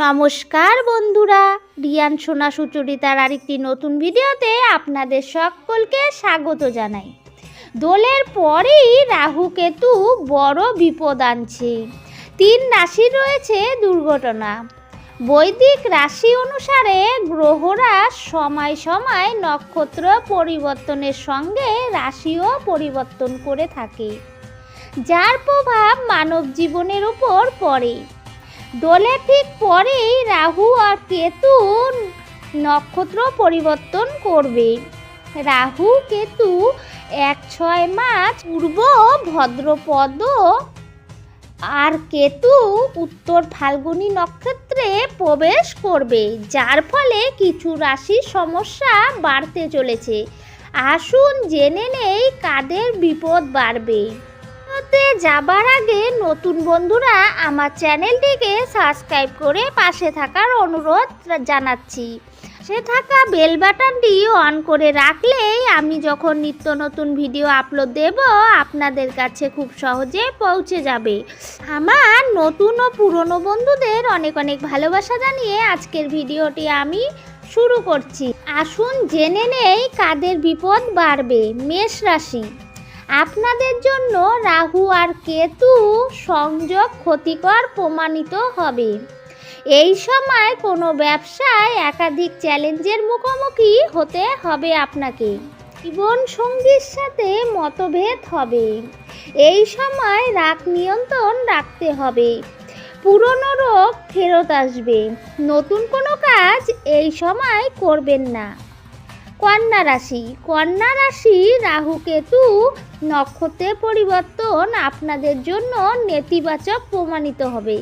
নমস্কার বন্ধুরা, রিয়ান সোনা সুচরিতার আরেকটি নতুন ভিডিওতে আপনাদের সকলকে স্বাগত জানাই। দোলের পরেই রাহু কেতু বড় বিপদ আনছে। তিন রাশি রয়েছে দুর্ঘটনা। বৈদিক রাশি অনুসারে গ্রহরা সময় সময় নক্ষত্র পরিবর্তনের সঙ্গে রাশিও পরিবর্তন করে থাকে। যার প্রভাব মানব জীবনের উপর পড়ে। দোলের ঠিক পরেই রাহু আর কেতু নক্ষত্র পরিবর্তন করবে। রাহু, কেতু এক ছয় মাস পূর্ব ভদ্রপদ আর কেতু উত্তর ফাল্গুনী নক্ষত্রে প্রবেশ করবে, যার ফলে কিছু রাশির সমস্যা বাড়তে চলেছে। আসুন জেনে নেই কাদের বিপদ বাড়বে। ভিডিওতে যাবার আগে নতুন বন্ধুরা আমার চ্যানেলটিকে সাবস্ক্রাইব করে পাশে থাকার অনুরোধ জানাচ্ছি। সে থাকা বেল বাটনটি অন করে রাখলেই আমি যখন নিত্য নতুন ভিডিও আপলোড দেব, আপনাদের কাছে খুব সহজে পৌঁছে যাবে। আমার নতুন ও পুরনো বন্ধুদের অনেক অনেক ভালোবাসা জানিয়ে আজকের ভিডিওটি আমি শুরু করছি। আসুন জেনে নেই কাদের বিপদ বাড়বে। মেষ রাশি। আপনাদের জন্য রাহু আর কেতু সংযোগ ক্ষতিকর প্রমাণিত হবে। এই সময় কোনো ব্যবসায় একাধিক চ্যালেঞ্জের মুখোমুখি হতে হবে আপনাকে। জীবন সঙ্গীর সাথে মতভেদ হবে। এই সময় রাগ নিয়ন্ত্রণ রাখতে হবে। পুরনো রোগ ফেরত আসবে। নতুন কোনো কাজ এই সময় করবেন না। কন্যা রাশি। কন্যা রাশি রাহু কেতু নক্ষত্রের পরিবর্তন আপনাদের জন্য নেতিবাচক প্রমাণিত হবে।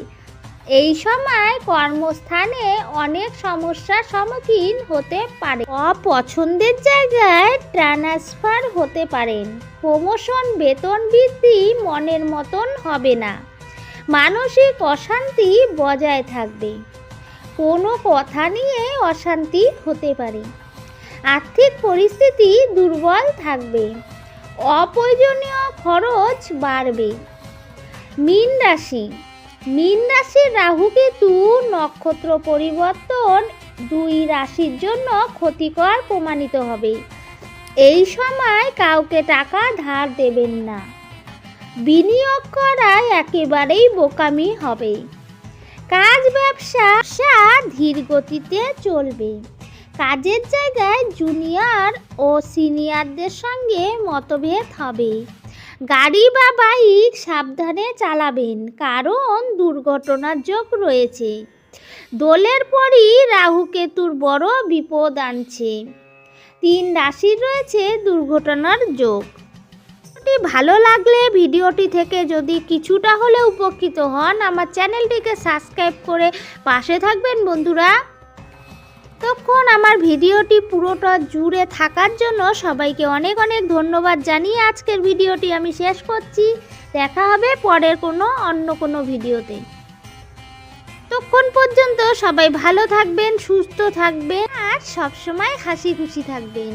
এই সময় কর্মস্থানে অনেক সমস্যার সম্মুখীন হতে পারে। অপছন্দের জায়গায় ট্রান্সফার হতে পারেন। প্রমোশন, বেতন বৃদ্ধি মনের মতন হবে না। মানসিক অশান্তি বজায় থাকবে। কোনো কথা নিয়ে অশান্তি হতে পারে। আর্থিক পরিস্থিতি দুর্বল থাকবে। অপ্রয়োজনীয় খরচ বাড়বে। মীন রাশি। মীন রাশির রাহু কেতু নক্ষত্র পরিবর্তন দুই রাশির জন্য ক্ষতিকর প্রমাণিত হবে। এই সময় কাউকে টাকা ধার দেবেন না। বিনিয়োগ করা একেবারেই বোকামি হবে। কাজ ব্যবসা ধীর গতিতে চলবে। কাজের জায়গায় জুনিয়র ও সিনিয়রদের সঙ্গে মতভেদ হবে। গাড়ি বা বাইক সাবধানে চালাবেন, কারণ দুর্ঘটনার যোগ রয়েছে। দোলের পরই রাহু কেতুর বড় বিপদ আনছে। তিন রাশির রয়েছে দুর্ঘটনার যোগ। ভালো লাগলে ভিডিওটি থেকে যদি কিছুটা হলে উপকৃত হন, আমার চ্যানেলটিকে সাবস্ক্রাইব করে পাশে থাকবেন বন্ধুরা। তখন আমার ভিডিওটি পুরোটা জুড়ে থাকার জন্য সবাইকে অনেক অনেক ধন্যবাদ জানিয়ে আজকের ভিডিওটি আমি শেষ করছি। দেখা হবে পরের কোনো অন্য কোনো ভিডিওতে। তখন পর্যন্ত সবাই ভালো থাকবেন, সুস্থ থাকবেন আর সবসময় হাসি খুশি থাকবেন।